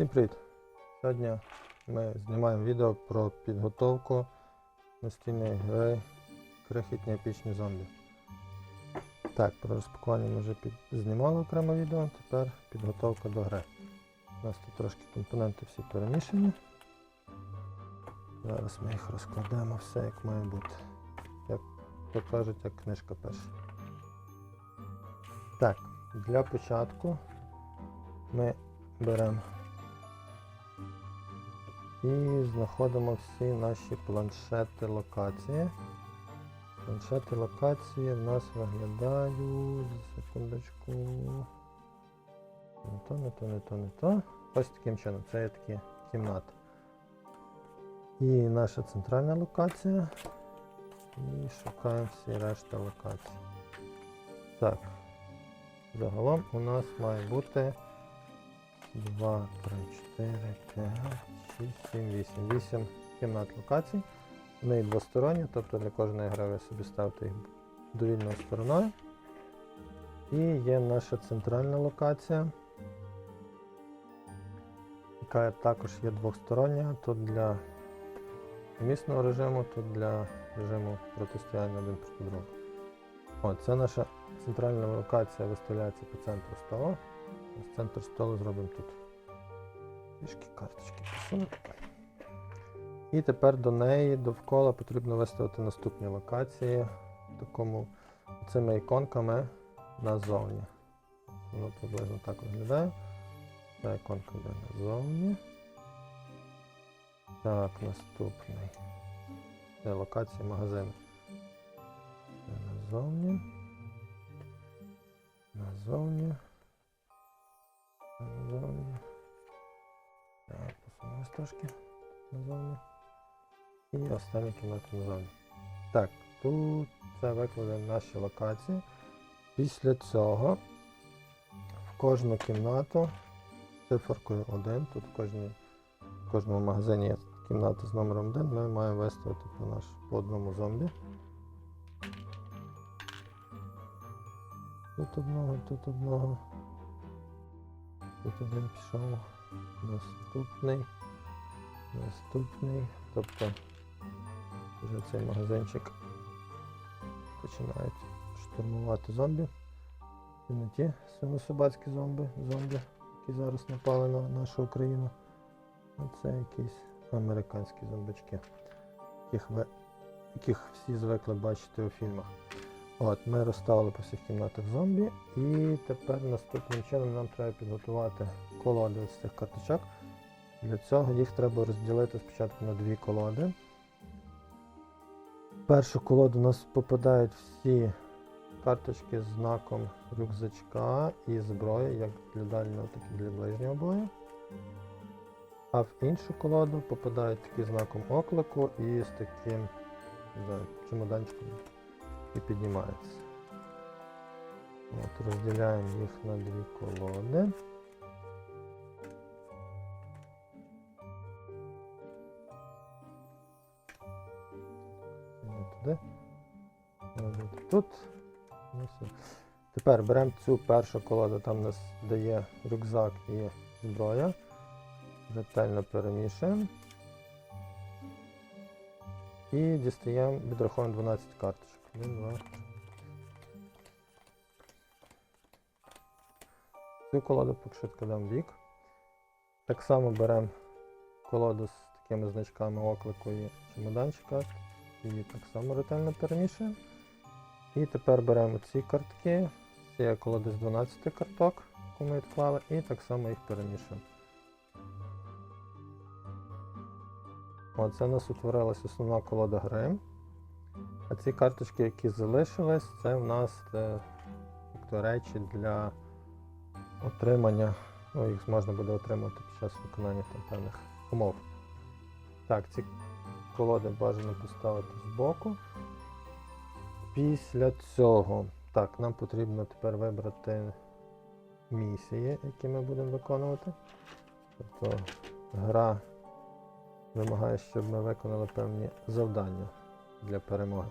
Всім привіт! Сьогодні ми знімаємо відео про підготовку настільної гри крихітні епічні зомбі. Так, про розпакування ми вже під... знімали окремо відео, тепер підготовка до гри. У нас тут трошки компоненти всі перемішані. Зараз ми їх розкладемо все як має бути. Як то кажуть, як книжка перша. Так, для початку ми беремо і знаходимо всі наші планшети локації. Планшети локації в нас виглядають. Секундочку. Не то, не то, не то, не то. Ось таким чином. Це є такі кімнати. І наша центральна локація. І шукаємо всі решта локацій. Так. Загалом у нас має бути 2, 3, 4, 5, 6, 7, 8. 8 кімнат локацій. Вони двосторонні, тобто для кожної гри ви собі ставите їх довільною стороною. І є наша центральна локація, яка також є двостороння. Тут для місного режиму, тут для режиму протистояння один проти другого. О, це наша центральна локація виставляється по центру стола. Ось Центр столу зробимо тут. Трішки карточки посунути. І тепер до неї довкола потрібно виставити наступні локації такому цими іконками назовні. Воно приблизно так виглядає. Ця іконка йде назовні. Так, наступний. Це локація магазину. Назовні. Назовні. Назовні. Так, посунемось трошки назовні. І остання кімната назовні. Так, тут це викладені наші локації. Після цього в кожну кімнату циферкою 1, тут в, кожній, в кожному магазині є кімната з номером 1, ми маємо виставити по, наш, по одному зомбі. Тут одного, тут одного. Тут один пішов. Наступний. Наступний. Тобто вже цей магазинчик починають штурмувати зомбі. Це не ті свинособацькі зомби, зомбі, які зараз напали на нашу Україну. А це якісь американські зомбачки, яких, ви, яких всі звикли бачити у фільмах. От, Ми розставили по всіх кімнатах зомбі і тепер наступним чином нам треба підготувати колоди з цих карточок. Для цього їх треба розділити спочатку на дві колоди. Першу колоду у нас попадають всі карточки з знаком рюкзачка і зброї, як для дальнього, так і для ближнього бою. А в іншу колоду попадають такі знаком оклику і з таким знаю, чемоданчиком і піднімається. От, розділяємо їх на дві колоди. Тут. Ну. Тепер беремо цю першу колоду, там у нас дає рюкзак і зброя. Ретельно перемішуємо. І дістаємо, відраховуємо 12 карточок. 1, 2. Цю колоду відкладемо в бік. Так само беремо колоду з такими значками оклику і чемоданчика. Її так само ретельно перемішуємо. І тепер беремо ці картки. Це є колоди з 12 карток, яку ми відклали, і так само їх перемішуємо. Оце у нас утворилась основна колода гри. А ці карточки, які залишились, це в нас е, тобто речі для отримання. Ну, їх можна буде отримати під час виконання там певних умов. Так, ці колоди бажано поставити збоку. Після цього, так, нам потрібно тепер вибрати місії, які ми будемо виконувати. Тобто гра вимагає, щоб ми виконали певні завдання для перемоги.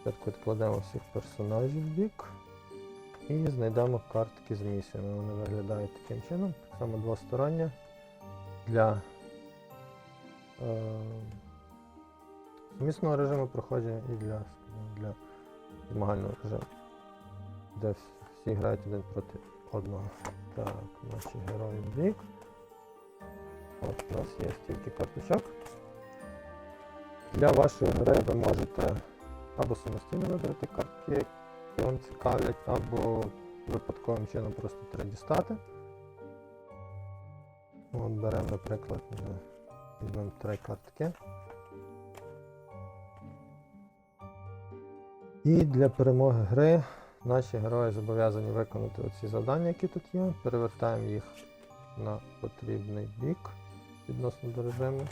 Спочатку відкладемо всіх персонажів в бік і знайдемо картки з місіями. Вони виглядають таким чином, так само двостороння. для е, сумісного режиму проходження і для, для змагального режиму, де всі грають один проти одного. Так, наші герої бік. От у нас є стільки карточок. Для вашої гри ви можете або самостійно вибрати картки, які вам цікавлять, або випадковим чином просто треба дістати. От беремо, наприклад, візьмемо три картки. І для перемоги гри наші герої зобов'язані виконати оці завдання, які тут є. Перевертаємо їх на потрібний бік відносно до режиму.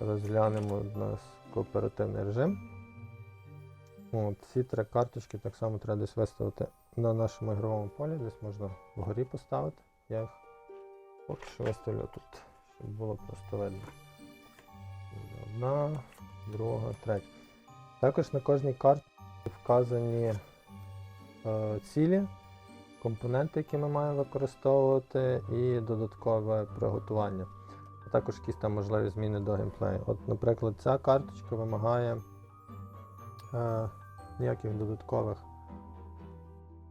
Розглянемо у нас кооперативний режим. От, ці три карточки так само треба десь виставити на нашому ігровому полі, десь можна вгорі поставити. Я їх поки що виставлю тут, щоб було просто видно. Одна, друга, третя. Також на кожній карті вказані е, цілі, компоненти, які ми маємо використовувати, і додаткове приготування. А також якісь там можливі зміни до геймплею. От, наприклад, ця карточка вимагає е, ніяких додаткових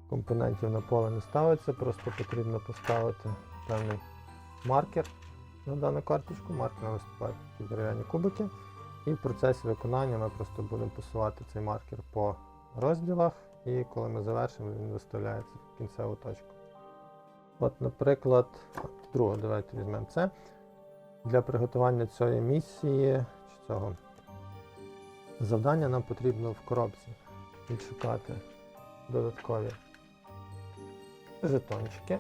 компонентів на поле не ставиться, просто потрібно поставити певний маркер на дану карточку. Маркером виступають такі дерев'яні кубики. І в процесі виконання ми просто будемо посувати цей маркер по розділах, і коли ми завершимо, він виставляється в кінцеву точку. От, наприклад, другу, давайте візьмемо це. Для приготування цієї місії чи цього завдання нам потрібно в коробці відшукати додаткові жетончики.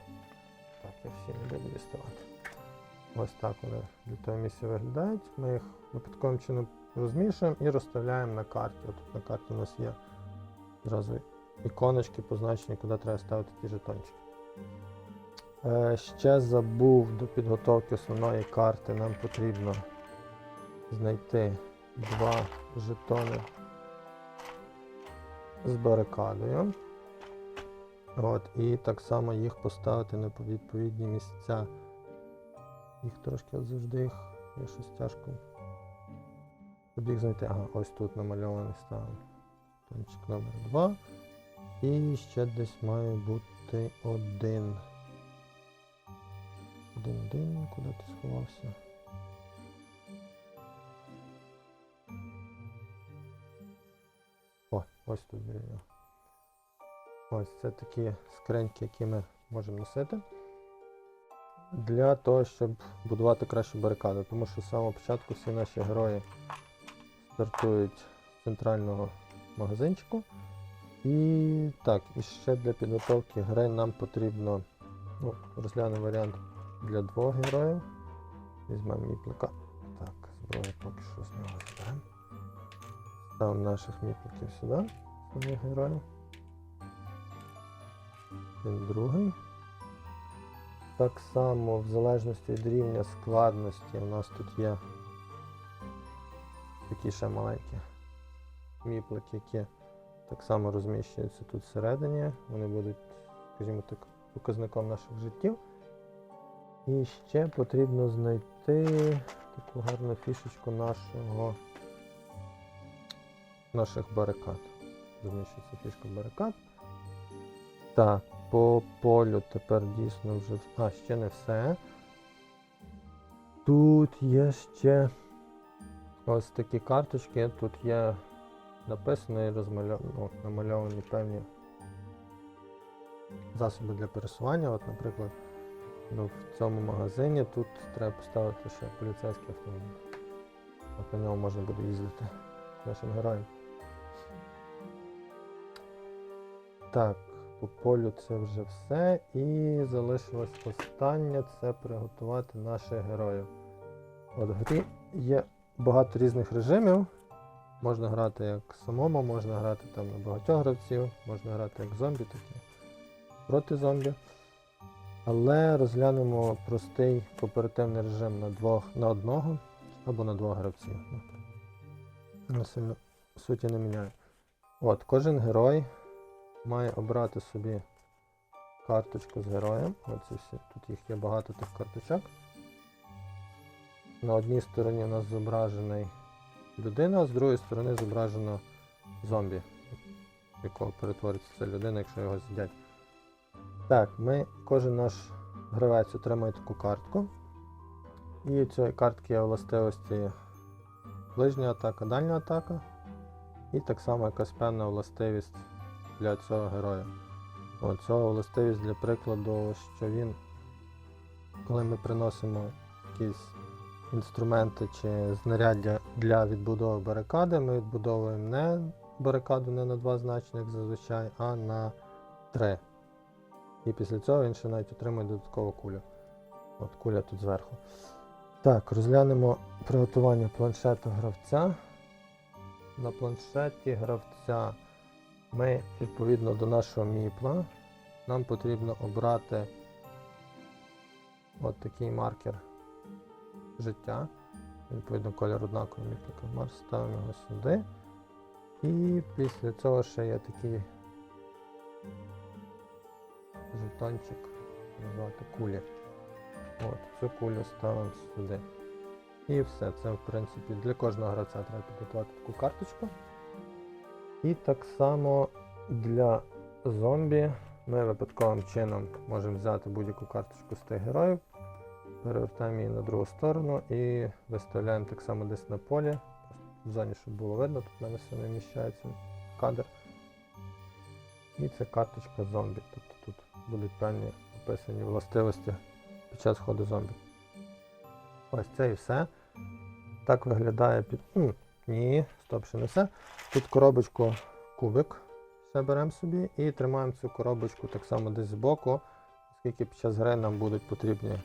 Так, я всі не буду діставати. Ось так вони для тої місії виглядають. Ми їх випадковим чином розмішуємо і розставляємо на карті. От тут на карті у нас є зразу іконочки позначені, куди треба ставити ті жетончики. Е, ще забув до підготовки основної карти. Нам потрібно знайти два жетони з барикадою. От, і так само їх поставити на відповідні місця. Їх трошки завжди їх є щось тяжко. Щоб їх знайти. Ага, ось тут намальований ставимо. Тончик номер 2. І ще десь має бути один. Один, один, куди ти сховався? О, ось тут біля. Ось це такі скриньки, які ми можемо носити для того, щоб будувати кращу барикаду. Тому що з самого початку всі наші герої стартують з центрального магазинчику. І так, і ще для підготовки гри нам потрібно ну, розглянемо варіант для двох героїв. Візьмемо міплика. Так, зброю поки що з нього зберемо. Ставимо наших міпликів сюди, своїх героїв. Він другий. Так само, в залежності від рівня складності, у нас тут є такі ще маленькі міплики, які так само розміщуються тут всередині. Вони будуть, скажімо так, показником наших життів. І ще потрібно знайти таку гарну фішечку нашого наших барикад. Розміщується фішка барикад. Так, по полю тепер дійсно вже. А, ще не все. Тут є ще ось такі карточки. Тут є написано і розмальовано, ну, намальовані певні засоби для пересування. От, наприклад, ну, в цьому магазині тут треба поставити ще поліцейський автомобіль. От на ньому можна буде їздити нашим героям. Так, по полю це вже все. І залишилось останнє це приготувати наших героїв. От в грі є багато різних режимів. Можна грати як самому, можна грати там на багатьох гравців, можна грати як зомбі, так і проти зомбі. Але розглянемо простий кооперативний режим на двох, на одного або на двох гравців. Суті не міняє. От, кожен герой має обрати собі карточку з героєм. Оці всі. Тут їх є багато тих карточок. на одній стороні у нас зображений людина, а з другої сторони зображено зомбі, якого перетвориться ця людина, якщо його з'їдять. Так, ми, кожен наш гравець отримає таку картку. І у цієї картки є властивості ближня атака, дальня атака. І так само якась певна властивість для цього героя. Цього властивість для прикладу, що він, коли ми приносимо якісь інструменти чи знаряддя для відбудови барикади, ми відбудовуємо не барикаду не на два значення, як зазвичай, а на три. І після цього він ще навіть отримує додаткову кулю. От куля тут зверху. Так, розглянемо приготування планшету гравця. На планшеті гравця ми відповідно до нашого міпла. Нам потрібно обрати от такий маркер життя. Відповідно, колір однаковий міплика. Марс ставимо його сюди. І після цього ще є такий жетончик, назвати кулі. От, цю кулю ставимо сюди. І все. Це, в принципі, для кожного гравця треба підготувати таку карточку. І так само для зомбі ми випадковим чином можемо взяти будь-яку карточку з тих героїв, перевертаємо її на другу сторону і виставляємо так само десь на полі. В зоні, щоб було видно, тут в мене все не вміщається кадр. І це карточка зомбі. Тобто тут будуть певні описані властивості під час ходу зомбі. Ось це і все. Так виглядає під. Ні, стоп, ще не все. Тут коробочку кубик. Все беремо собі і тримаємо цю коробочку так само десь збоку, оскільки під час гри нам будуть потрібні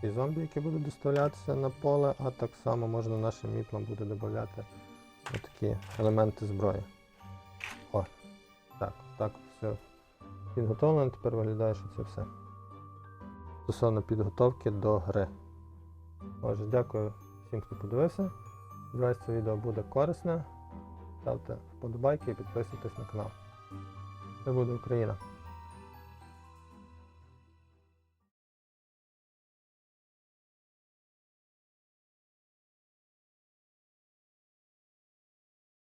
ці зомбі, які будуть доставлятися на поле, а так само можна нашим міплам буде додати такі елементи зброї. О, так, так, все підготовлено. Тепер виглядає, що це все. Стосовно підготовки до гри. Отже, дякую всім, хто подивився. Сподіваюсь, це відео буде корисне. Ставте вподобайки і підписуйтесь на канал. Це буде Україна.